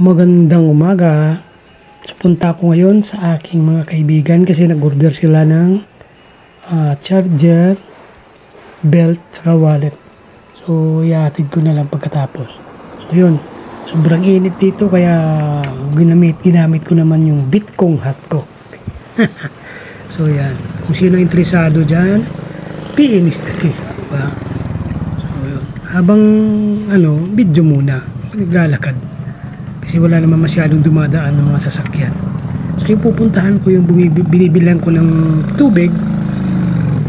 Magandang umaga. So, punta ako ngayon sa aking mga kaibigan kasi nag-order sila ng ah, charger, belt, saka wallet. So, iatid ko na lang pagkatapos. So, yun. Sobrang init dito kaya ginamit, ginamit ko naman yung Bitcong hat ko. so, yan. Kung sino interesado dyan, PM is the key. Habang, ano, video muna. Naglalakad. Kasi wala naman masyadong dumadaan ng mga sasakyan. So yung pupuntahan ko yung binibilang ko ng tubig.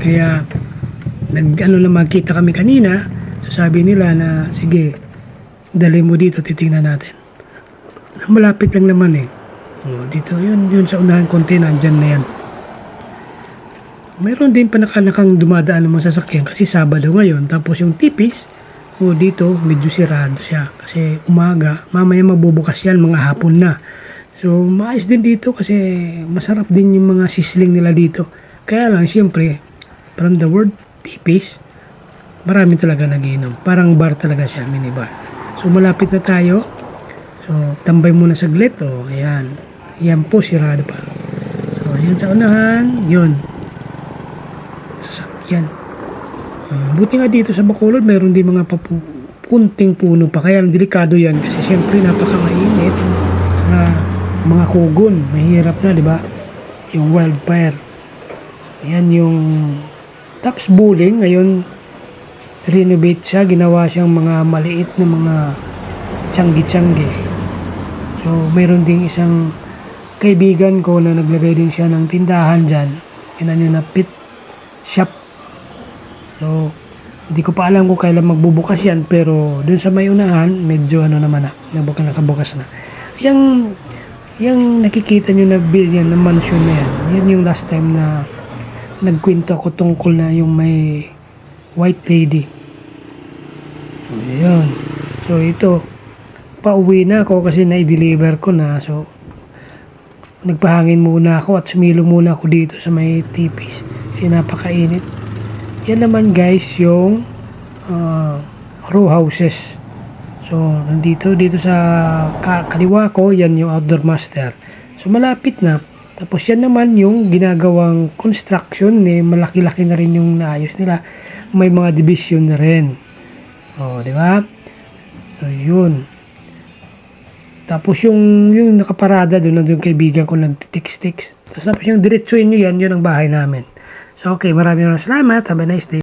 Kaya nag ano na magkita kami kanina. So sabi nila na sige, dali mo dito titingnan natin. Malapit lang naman eh. Oh, dito yun, yun sa unahan konti nandyan na yan. Mayroon din pa nakanakang dumadaan ng mga sasakyan kasi Sabado ngayon. Tapos yung tipis, o dito medyo sirado siya kasi umaga, mamaya mabubukas yan mga hapon na. So maayos din dito kasi masarap din yung mga sisling nila dito. Kaya lang siyempre, from the word tipis, marami talaga nagiinom. Parang bar talaga siya, mini bar. So malapit na tayo. So tambay muna saglit. O, ayan. Yan po, sirado pa. So yan sa unahan, yun. Sasakyan. Buti nga dito sa Bacolod, mayroon din mga papu kunting puno pa. Kaya delikado yan kasi siyempre napakamainit. Sa mga kugon, mahirap na, di ba? Yung wildfire. Yan yung Taps Bulling. Ngayon, renovate siya. Ginawa siyang mga maliit na mga tiyanggi-tiyanggi. So, mayroon ding isang kaibigan ko na naglagay din siya ng tindahan dyan. Yan yun na pit shop So, hindi ko pa alam kung kailan magbubukas yan pero dun sa may unahan, medyo ano naman na, nabuka nakabukas na. Yung, yung nakikita nyo na bill yan, na mansion na yan, yan yung last time na nagkwento ako tungkol na yung may white lady. Ayan. So, ito, pauwi na ako kasi na-deliver ko na. So, nagpahangin muna ako at sumilo muna ako dito sa may tipis. Kasi napakainit. Yan naman guys yung uh, row houses. So, nandito, dito sa ka- kaliwa ko, yan yung outdoor master. So, malapit na. Tapos yan naman yung ginagawang construction, eh, malaki-laki na rin yung naayos nila. May mga division na rin. O, di ba? So, yun. Tapos yung, yung nakaparada doon, nandun yung kaibigan ko nagtitix-tix. Tapos, tapos yung diretsuin nyo yan, yun ang bahay namin. So, okay, maraming salamat. Have a nice day.